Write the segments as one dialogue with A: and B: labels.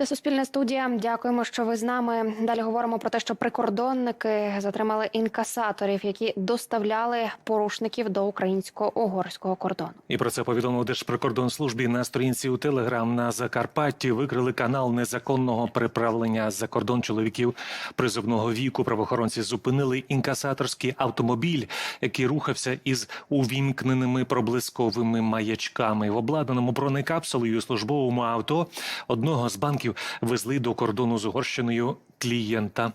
A: Це суспільна студія. Дякуємо, що ви з нами. Далі говоримо про те, що прикордонники затримали інкасаторів, які доставляли порушників до українсько-угорського кордону.
B: І про це повідомив Держприкордонслужбі на сторінці у Телеграм на Закарпатті. Викрили канал незаконного переправлення за кордон чоловіків призовного віку. Правоохоронці зупинили інкасаторський автомобіль, який рухався із увімкненими проблисковими маячками. В обладнаному бронекапсулою службовому авто одного з банків везли до кордону з Угорщиною клієнта.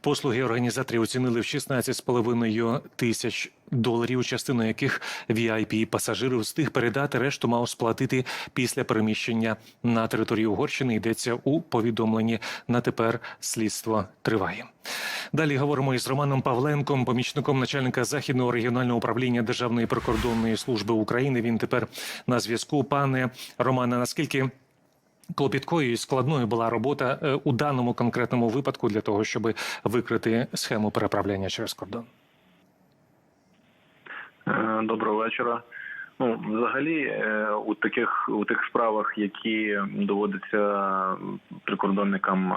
B: Послуги організаторів оцінили в 16,5 тисяч доларів, частину яких vip пасажирів встиг передати. Решту мав сплатити після переміщення на територію Угорщини. Йдеться у повідомленні. На тепер слідство триває. Далі говоримо із Романом Павленком, помічником начальника західного регіонального управління Державної прикордонної служби України. Він тепер на зв'язку. Пане Романе, наскільки клопіткою і складною була робота е, у даному конкретному випадку для того, щоб викрити схему переправляння через кордон?
C: Е, Доброго вечора. Ну, взагалі, е, у таких у тих справах, які доводиться прикордонникам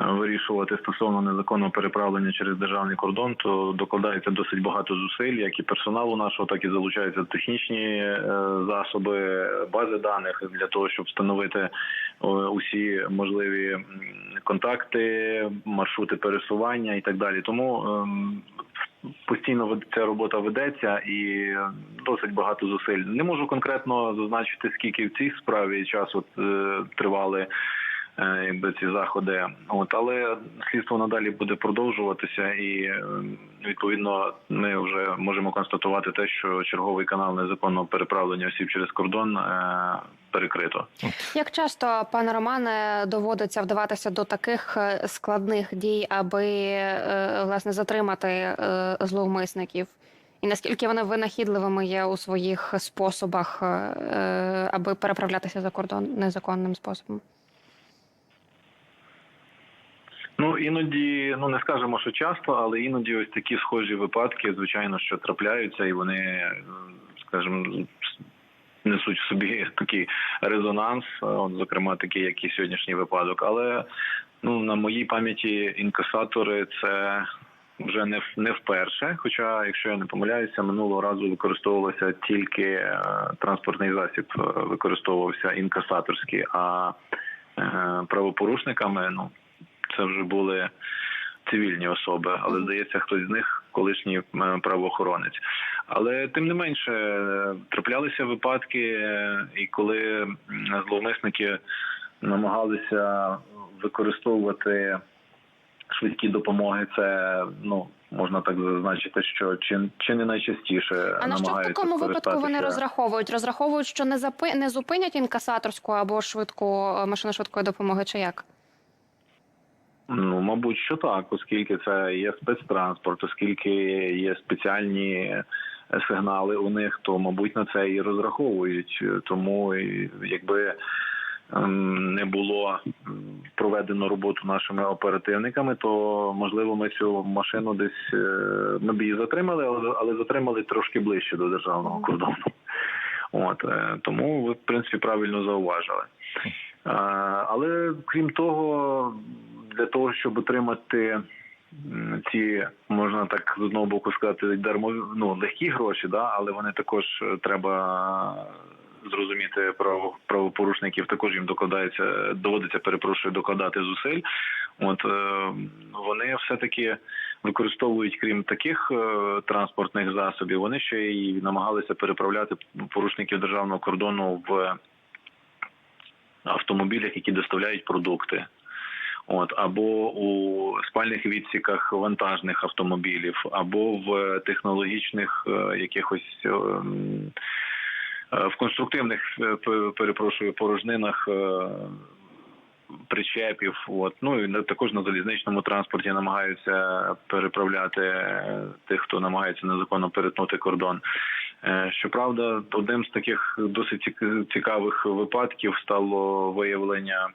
C: вирішувати стосовно незаконного переправлення через державний кордон, то докладається досить багато зусиль, як і персоналу нашого, так і залучаються технічні е, засоби, бази даних для того, щоб встановити е, усі можливі контакти, маршрути пересування і так далі. Тому ем, постійно ця робота ведеться і досить багато зусиль. Не можу конкретно зазначити, скільки в цій справі часу е, тривали. Е, Якби ці заходи, от але слідство надалі буде продовжуватися, і е, відповідно ми вже можемо констатувати те, що черговий канал незаконного переправлення осіб через кордон е, перекрито.
A: Як часто, пане Романе, доводиться вдаватися до таких складних дій, аби власне затримати зловмисників? І наскільки вони винахідливими є у своїх способах, аби переправлятися за кордон незаконним способом?
C: Ну іноді, ну не скажемо, що часто, але іноді ось такі схожі випадки, звичайно, що трапляються, і вони, скажімо, несуть в собі такий резонанс, е, от, зокрема, такий, як і сьогоднішній випадок. Але ну на моїй пам'яті інкасатори це. Вже не не вперше, хоча, якщо я не помиляюся, минулого разу використовувався тільки е, транспортний засіб, е, використовувався інкасаторський, а правопорушниками, ну це вже були цивільні особи, але здається, хтось з них колишній е, правоохоронець. Але тим не менше е, траплялися випадки, е, і коли зловмисники намагалися використовувати швидкі допомоги, це ну можна так зазначити, що чи, чи не найчастіше
A: А на що в такому випадку вони розраховують? Розраховують, що не запи... не зупинять інкасаторську або швидку машину швидкої допомоги, чи як?
C: Ну, мабуть, що так, оскільки це є спецтранспорт, оскільки є спеціальні е, сигнали у них, то мабуть на це і розраховують. Тому якби ем, не було проведено роботу нашими оперативниками, то можливо ми цю машину десь е, ми б її затримали, але, затримали трошки ближче до державного кордону. От е, тому ви в принципі правильно зауважили. Е, Але крім того, для того, щоб отримати ці, можна так з одного боку сказати, дармо ну, легкі гроші, да, але вони також е, треба зрозуміти право правопорушників, також їм докладається, доводиться, перепрошую, докладати зусиль. От е, вони все-таки використовують, крім таких е, транспортних засобів, вони ще й намагалися переправляти порушників державного кордону в автомобілях, які доставляють продукти. От або у спальних відсіках вантажних автомобілів, або в технологічних е, якихось е, е, в конструктивних перепрошую порожнинах причепів. От ну і також на залізничному транспорті намагаються переправляти тих, хто намагається незаконно перетнути кордон. Щоправда, одним з таких досить цікавих випадків стало виявлення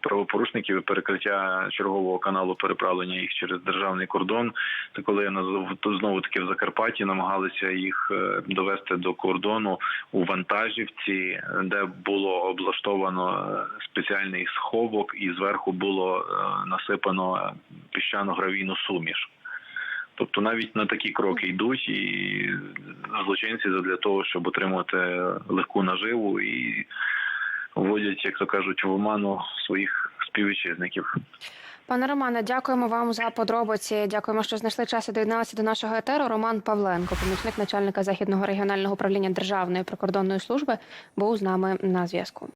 C: правопорушників і перекриття чергового каналу переправлення їх через державний кордон. Це коли знову таки в Закарпатті намагалися їх е, довести до кордону у вантажівці, де було облаштовано е, спеціальний сховок, і зверху було е, насипано піщано-гравійну суміш. Тобто навіть на такі кроки йдуть і злочинці для того, щоб отримати легку наживу і вводять, як то кажуть, в оману своїх співвітчизників.
A: Пане Романе, дякуємо вам за подробиці. Дякуємо, що знайшли час і доєдналися до нашого етеру. Роман Павленко, помічник начальника західного регіонального управління Державної прикордонної служби, був з нами на зв'язку.